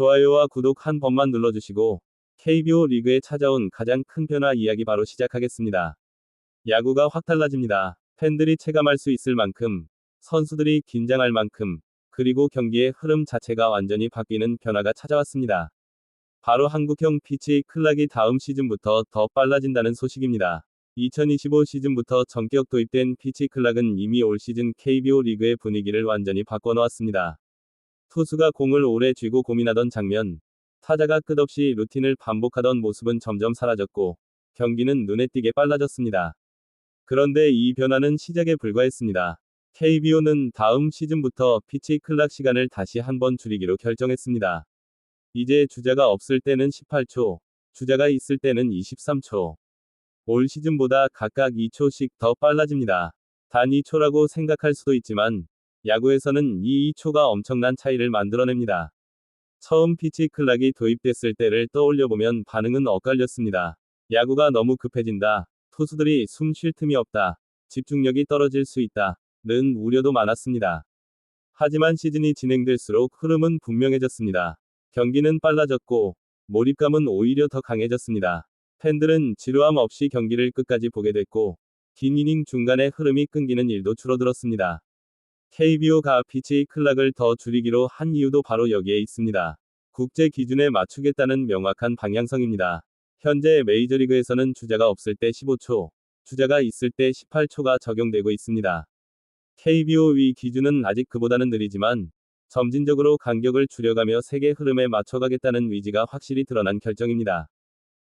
좋아요와 구독 한 번만 눌러주시고 KBO 리그에 찾아온 가장 큰 변화 이야기 바로 시작하겠습니다. 야구가 확 달라집니다. 팬들이 체감할 수 있을 만큼, 선수들이 긴장할 만큼, 그리고 경기의 흐름 자체가 완전히 바뀌는 변화가 찾아왔습니다. 바로 한국형 피치 클락이 다음 시즌부터 더 빨라진다는 소식입니다. 2025 시즌부터 전격 도입된 피치 클락은 이미 올 시즌 KBO 리그의 분위기를 완전히 바꿔놓았습니다. 투수가 공을 오래 쥐고 고민하던 장면, 타자가 끝없이 루틴을 반복하던 모습은 점점 사라졌고, 경기는 눈에 띄게 빨라졌습니다. 그런데 이 변화는 시작에 불과했습니다. KBO는 다음 시즌부터 피치 클락 시간을 다시 한 번 줄이기로 결정했습니다. 이제 주자가 없을 때는 18초, 주자가 있을 때는 23초. 올 시즌보다 각각 2초씩 더 빨라집니다. 단 2초라고 생각할 수도 있지만, 야구에서는 이 2초가 엄청난 차이를 만들어냅니다. 처음 피치 클락이 도입됐을 때를 떠올려보면 반응은 엇갈렸습니다. 야구가 너무 급해진다. 투수들이 숨 쉴 틈이 없다. 집중력이 떨어질 수 있다. 는 우려도 많았습니다. 하지만 시즌이 진행될수록 흐름은 분명해졌습니다. 경기는 빨라졌고, 몰입감은 오히려 더 강해졌습니다. 팬들은 지루함 없이 경기를 끝까지 보게 됐고, 긴 이닝 중간에 흐름이 끊기는 일도 줄어들었습니다. KBO가 피치 클락을 더 줄이기로 한 이유도 바로 여기에 있습니다. 국제 기준에 맞추겠다는 명확한 방향성입니다. 현재 메이저리그에서는 주자가 없을 때 15초, 주자가 있을 때 18초가 적용되고 있습니다. KBO 위 기준은 아직 그보다는 느리지만, 점진적으로 간격을 줄여가며 세계 흐름에 맞춰가겠다는 의지가 확실히 드러난 결정입니다.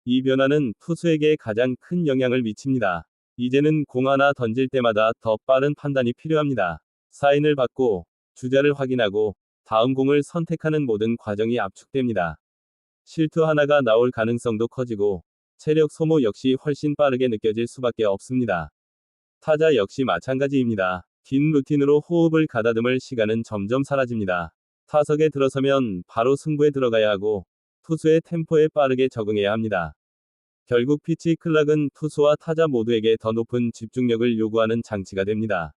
이 변화는 투수에게 가장 큰 영향을 미칩니다. 이제는 공 하나 던질 때마다 더 빠른 판단이 필요합니다. 사인을 받고, 주자를 확인하고, 다음 공을 선택하는 모든 과정이 압축됩니다. 실투 하나가 나올 가능성도 커지고, 체력 소모 역시 훨씬 빠르게 느껴질 수밖에 없습니다. 타자 역시 마찬가지입니다. 긴 루틴으로 호흡을 가다듬을 시간은 점점 사라집니다. 타석에 들어서면 바로 승부에 들어가야 하고, 투수의 템포에 빠르게 적응해야 합니다. 결국 피치 클락은 투수와 타자 모두에게 더 높은 집중력을 요구하는 장치가 됩니다.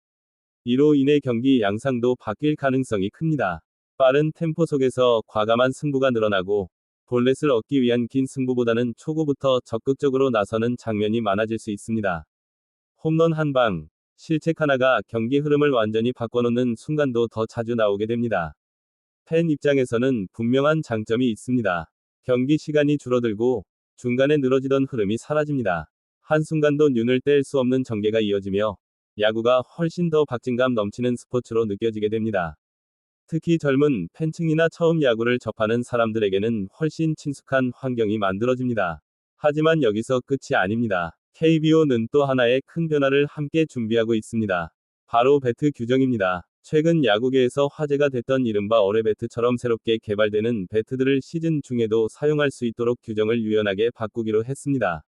이로 인해 경기 양상도 바뀔 가능성이 큽니다. 빠른 템포 속에서 과감한 승부가 늘어나고, 볼넷을 얻기 위한 긴 승부보다는 초구부터 적극적으로 나서는 장면이 많아질 수 있습니다. 홈런 한 방, 실책 하나가 경기 흐름을 완전히 바꿔놓는 순간도 더 자주 나오게 됩니다. 팬 입장에서는 분명한 장점이 있습니다. 경기 시간이 줄어들고, 중간에 늘어지던 흐름이 사라집니다. 한순간도 눈을 뗄 수 없는 전개가 이어지며, 야구가 훨씬 더 박진감 넘치는 스포츠로 느껴지게 됩니다. 특히 젊은 팬층이나 처음 야구를 접하는 사람들에게는 훨씬 친숙한 환경이 만들어집니다. 하지만 여기서 끝이 아닙니다. KBO는 또 하나의 큰 변화를 함께 준비하고 있습니다. 바로 배트 규정입니다. 최근 야구계에서 화제가 됐던 이른바 어뢰배트처럼 새롭게 개발되는 배트들을 시즌 중에도 사용할 수 있도록 규정을 유연하게 바꾸기로 했습니다.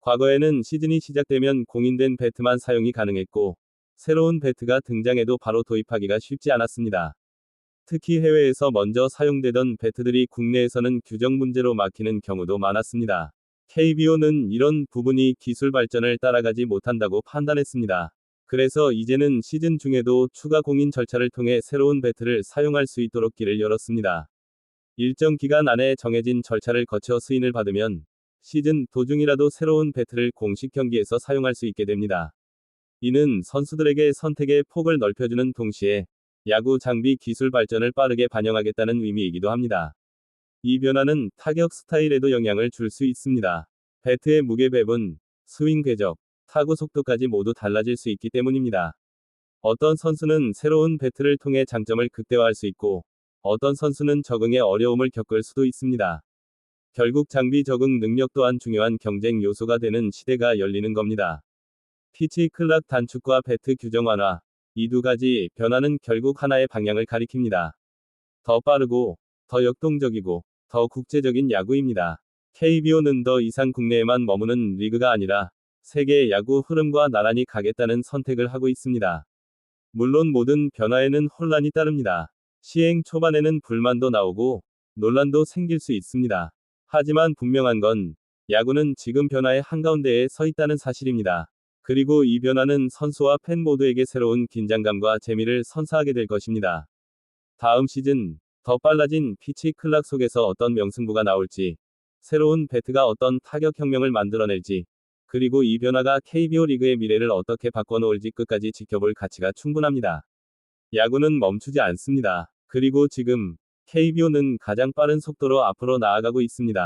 과거에는 시즌이 시작되면 공인된 배트만 사용이 가능했고, 새로운 배트가 등장해도 바로 도입하기가 쉽지 않았습니다. 특히 해외에서 먼저 사용되던 배트들이 국내에서는 규정 문제로 막히는 경우도 많았습니다. KBO는 이런 부분이 기술 발전을 따라가지 못한다고 판단했습니다. 그래서 이제는 시즌 중에도 추가 공인 절차를 통해 새로운 배트를 사용할 수 있도록 길을 열었습니다. 일정 기간 안에 정해진 절차를 거쳐 승인을 받으면 시즌 도중이라도 새로운 배트를 공식 경기에서 사용할 수 있게 됩니다. 이는 선수들에게 선택의 폭을 넓혀주는 동시에 야구 장비 기술 발전을 빠르게 반영하겠다는 의미이기도 합니다. 이 변화는 타격 스타일에도 영향을 줄 수 있습니다. 배트의 무게 배분, 스윙 궤적, 타구 속도까지 모두 달라질 수 있기 때문입니다. 어떤 선수는 새로운 배트를 통해 장점을 극대화할 수 있고, 어떤 선수는 적응에 어려움을 겪을 수도 있습니다. 결국 장비 적응 능력 또한 중요한 경쟁 요소가 되는 시대가 열리는 겁니다. 피치 클락 단축과 배트 규정 완화, 이 두 가지 변화는 결국 하나의 방향을 가리킵니다. 더 빠르고, 더 역동적이고, 더 국제적인 야구입니다. KBO는 더 이상 국내에만 머무는 리그가 아니라, 세계 야구 흐름과 나란히 가겠다는 선택을 하고 있습니다. 물론 모든 변화에는 혼란이 따릅니다. 시행 초반에는 불만도 나오고, 논란도 생길 수 있습니다. 하지만 분명한 건, 야구는 지금 변화의 한가운데에 서 있다는 사실입니다. 그리고 이 변화는 선수와 팬 모두에게 새로운 긴장감과 재미를 선사하게 될 것입니다. 다음 시즌, 더 빨라진 피치 클락 속에서 어떤 명승부가 나올지, 새로운 배트가 어떤 타격 혁명을 만들어낼지, 그리고 이 변화가 KBO 리그의 미래를 어떻게 바꿔놓을지 끝까지 지켜볼 가치가 충분합니다. 야구는 멈추지 않습니다. 그리고 지금 KBO는 가장 빠른 속도로 앞으로 나아가고 있습니다.